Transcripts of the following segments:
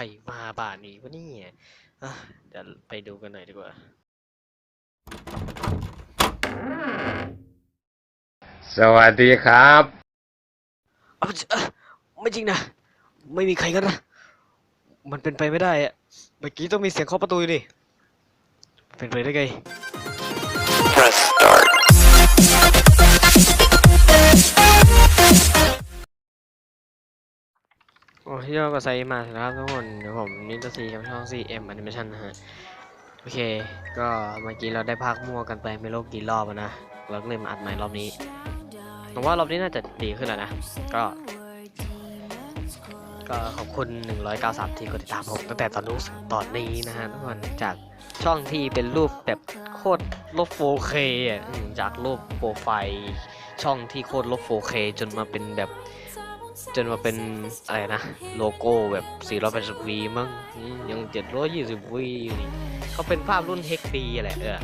รมาบ้านนี้วะเนี่ยอะเดี๋ยวไปดูกันหน่อยดีกว่า สวัสดีครับเอาจะเอ้อไม่จริงนะ ไม่มีใครกันนะ มันเป็นไปไม่ได้อะเมื่อกี้ต้องมีเสียงเคาะประตูอยู่นี่เป็นไปได้ไง ที่เราก็ใส่มาแล้วครับทุกคนเดี๋ยวผมนิตซีกับช่อง CM Animation นะฮะโอเค ก็เมื่อกี้เราได้พากมั่วกันไปไม่รู้กี่รอบนะเราก็เลยมาอัดใหม่รอบนี้ผมว่ารอบนี้น่าจะดีขึ้นแล้วนะ ก็ ก็ขอบคุณ 193 ที่กดติดตามผมตั้งแต่ตอนนู้นถึงตอนนี้นะฮะทุกคนจากช่องที่เป็นรูปแบบโคตรลบ 4K อะจากรูปโปรไฟล์ช่องที่โคตรลบ 4K จนมาเป็นแบบ จนมาเป็นอะไรนะ โลโก้แบบ 480 วีมั้งยัง 720 วีอยู่นี่ก็เป็นภาพรุ่น HD แหละเออ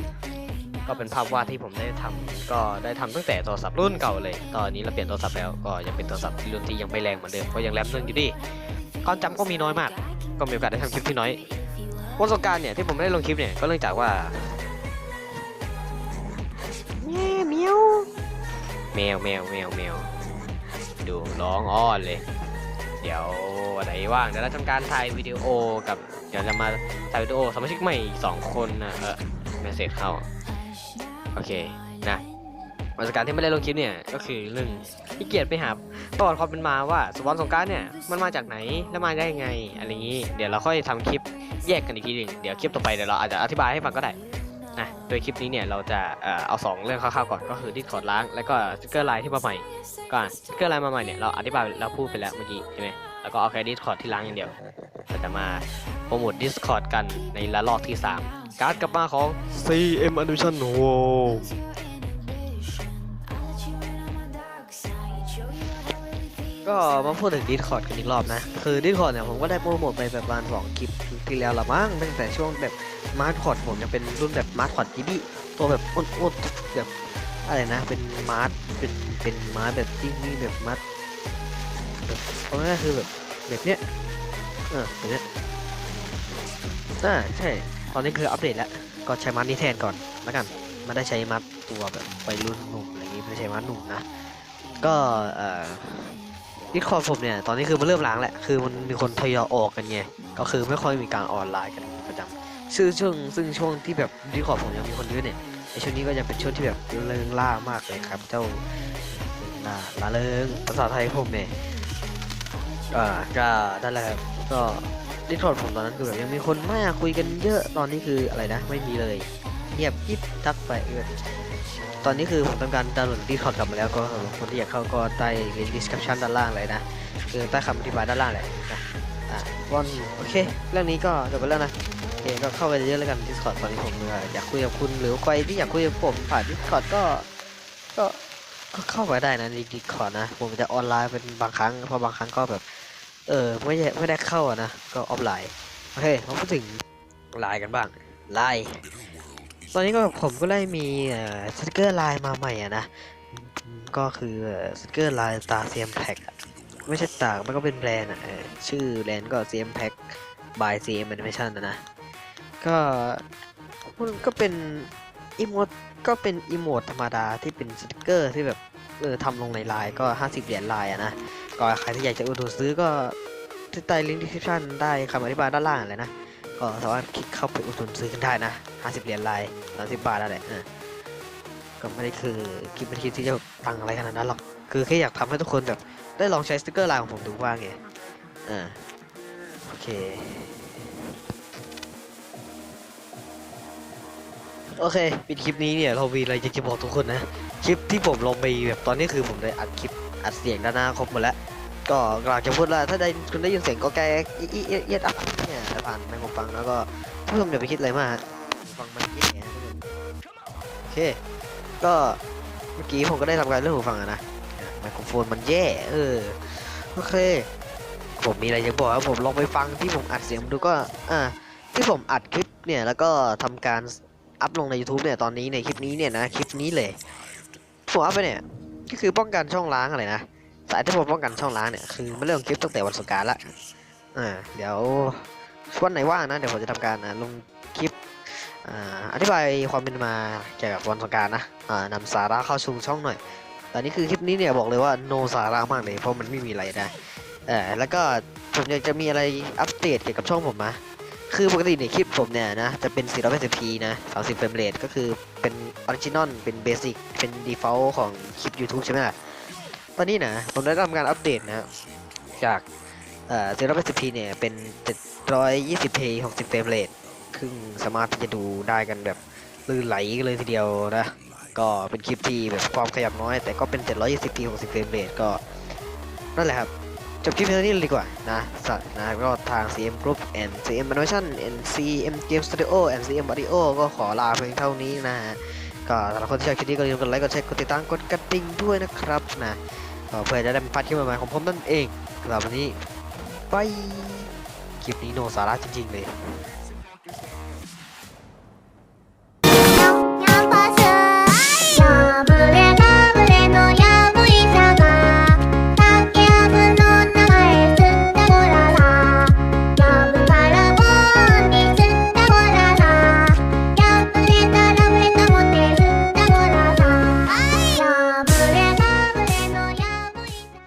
ก็เป็นภาพวาดที่ผมได้ทำก็ได้ทำตั้งแต่โทรศัพท์รุ่นเก่าเลย ตอนนี้เราเปลี่ยนโทรศัพท์แล้วก็ยังเป็นโทรศัพท์รุ่นที่ยังไม่แรงเหมือนเดิมก็ยังแรมเรื่องอยู่ดีความจำก็มีน้อยมาก ก็มีโอกาสได้ทำคลิปที่น้อยวันสงการารเนี่ยที่ผมได้ลงคลิปเนี่ยก็เนื่องจากว่าแม่เมียวแมวแมวแมวแมว ดูร้องอ้อนเลย เดี๋ยววันไหนว่างเดี๋ยวเราทำการถ่ายวิดีโอกับเดี๋ยวจะมาถ่ายวิดีโอสมาชิกใหม่อีกสองคนนะเออเมสเซจเข้า โอเคนะวันสการที่ไม่ได้ลงคลิปเนี่ยก็คือเรื่องที่เกียรติไปหาประวัติความเป็นมาว่าสวันสงการเนี่ยมันมาจากไหนและมาได้ยังไงอะไรอย่างนี้เดี๋ยวเราค่อยทำคลิปแยกกันอีกทีหนึ่งเดี๋ยวคลิปต่อไปเดี๋ยวเราอาจจะอธิบายให้ฟังก็ได้นะโดยคลิปนี้เนี่ยเราจะเออเอาสองเรื่องคร่าวๆก่อนก็คือดิสคอร์ดล้าง แล้วก็สติ๊กเกอร์ไลน์ที่มาใหม่ ก็สติ๊กเกอร์ไลน์มาใหม่เนี่ยเราอธิบายเราพูดไปแล้วเมื่อกี้ใช่ไหมแล้วก็เอาแค่ดิสคอร์ดที่ล้างอย่างเดียวเราจะมาโปรโมท Discord กันในระลอกที่ 3 การดกลับมาของ CM Animation โอ้ก็มาพูดถึง Discord กันอีกรอบนะ คือ Discord เนี่ยผมก็ได้โปรโมทไปแบบประมาณ2คลิปที่แล้วละมั้งตั้งแต่ช่วงแบบมาร์ทพอร์ดผมยังเป็นรุ่นแบบมาร์ทพอร์ดที่ดีตัวแบบอ้วนๆแบบ อะไรนะ เป็นมาร์ทเป็นเป็นมาร์ทแบบที่นี่แบบมาร์ทแบบเอาง่ายๆคือแบบแบบเนี้ยเออแบบเนี้ยอ่าใช่ ตอนนี้คืออัปเดตแล้ว ก็ใช้มัดนี้แทนก่อนแล้วกันไม่ได้ใช้มัดตัวแบบไปรุ่นหนุ่มอะไรอย่างงี้ไม่ได้ใช้มัดหนุ่มนะ ก็เอ่อดิคอร์ดผมเนี่ย ตอนนี้คือมันเริ่มล้างแหละ คือมันมีคนทยอยออกกันไง ก็คือไม่ค่อยมีการออนไลน์กันประจำ ซึ่งช่วงซึ่งช่วงที่แบบดิคอร์ดผมยังมีคนเยอะเนี่ยในช่วงนี้ก็จะเป็นช่วงที่แบบเริงล่ามากเลยครับ เจ้าล่าล่าเริงภาษาไทยผมเนี่ยอ่าก็นั่นแหละครับก็ดิสคอร์ดผมตอนนั้นคือแบบยังมีคนมากคุยกันเยอะตอนนี้คืออะไรนะ ไม่มีเลยเงียบกิ๊บทักไปเออตอนนี้คือผมทำการดาวน์โหลดดิสคอร์ดกลับมาแล้วก็คนที่อยากเข้าก็ใต้ลิงก์ description ด้านล่างเลยนะคือใต้คำอธิบายด้านล่างเลยนะอ่าวันโอเค เรื่องนี้ก็จบไปแล้วนะ เคก็เข้าไปเยอะแล้วกัน Discord ตอนนี้ผมเอออยากคุยกับคุณหรือใครที่อยากคุยกับผมผ่าน Discord ก็ก็ก็เข้าไปได้นะใน Discord นะ ผมจะออนไลน์เป็นบางครั้งพราะบางครั้งก็แบบ เออไม่ได้ไม่ได้เข้าอะนะ ก็ออฟไลน์โอเคมาพูดถึงไลน์กันบ้างไลน์ตอนนี้ก็ผมก็ได้มีสติกเกอร์ไลน์มาใหม่อะนะก็คือสติกเกอร์ไลน์ตาเซียมแพ็กไม่ใช่ตากมันก็เป็นแบรนด์อะชื่อแบรนด์ก็เซียมแพ็ก by CM Animation นะนะ ก็มันก็เป็นอีโมดก็เป็นอีโมดธรรมดาที่เป็นสติกเกอร์ที่แบบเออทำลงในไลน์ก็ 50 เหรียญไลน์อะนะก็ใครที่อยากจะอุดหนุนซื้อก็ที่ใต้ลิงก์ description ได้คำอธิบายด้านล่างเลยนะ ก็สามารถคลิกเข้าไปอุดหนุนซื้อกันได้นะ 50 เหรียญไลาย30 บาทนั่นแหละเออก็ไม่ได้คือคิดไม่ได้คิดที่จะตังอะไรขนาดนั้นหรอกคือแค่อยากทำให้ทุกคนแบบได้ลองใช้สติกเกอร์ไลายของผมดูว่าไงอ่าโอเค โอเคปิดคลิปนี้เนี่ยเรามีอะไรอยากจะบอกทุกคนนะ คลิปที่ผมลงไปแบบตอนนี้คือผมได้อัดคลิปอัดเสียงด้านหน้าครบหมดแล้ว ก็กำลังจะพูดว่าถ้าได้คุณได้ยินเสียงก็แก้อเอียดเอียดอะเนี่ยผ่านไมโครฟังแล้วก็ท่านผู้ชมอย่าไปคิดอะไรมากฟังมันแย่นะทุกคนโอเค ก็เมื่อกี้ผมก็ได้ทำการเรื่องหูฟังนะไมโครโฟนมันแย่เออโอเค ผมมีอะไรจะบอกว่าผมลองไปฟังที่ผมอัดเสียงดูก็อ่าที่ผมอัดคลิปเนี่ยแล้วก็ทำการ อัพลงใน YouTube เนี่ยตอนนี้ในคลิปนี้เนี่ยนะคลิปนี้เลยผมอัพไปเนี่ยก็คือป้องกันช่องล้างอะไรนะสายที่ผมป้องกันช่องล้างเนี่ยคือมันเริ่มคลิปตั้งแต่วันสงการละอ่าเดี๋ยววันไหนว่างนะเดี๋ยวผมจะทำการลงคลิปอ่าอธิบายความเป็นมาเกี่ยวกับวันสงการนะอ่านำสาระเข้าสู่ช่องหน่อยตอนนี้คือคลิปนี้เนี่ยบอกเลยว่าโนสาระมากเลยเพราะมันไม่มีอะไรได้เออแล้วก็ผมอยากจะมีอะไรอัปเดตเกี่ยวกับช่องผมนะ คือปกติในยคลิปผมเนี่ยนะจะเป็น 480p นะ 30 เฟรมเรทก็คือเป็นออริจินอลเป็นเบสิกเป็น default ของคลิป YouTube ใช่ไหมล่ะ ตอนนี้นะผมได้ทำการอัปเดตนะ จากเอ่อ 480p เนี่ยเป็น 720p 60 เฟรมเรทซึ่งสามารถที่จะดูได้กันแบบลื่นไหลเลยทีเดียวนะ ก็เป็นคลิปที่แบบความขยับน้อย แต่ก็เป็น 720p 60 เฟรมเรทก็นั่นแหละครับ จบคลิปเท่านี้เลยดีกว่านะสัตว์นะก็ทาง CM Group and CM Animation and CM Game Studio and CM Audio ก็ขอลาเพียงเท่านี้นะฮะก็สำหรับคนที่ชอบคลิปนี้ก็อย่าลืมกดไลค์กดแชร์กดติดตามกดกระดิ่งด้วยนะครับนะเพื่อจะได้ไม่พลาดคลิปใหม่ๆของผมนั่นเองสำหรับวันนี้บายคลิปนี้โนสาระจริงๆเลย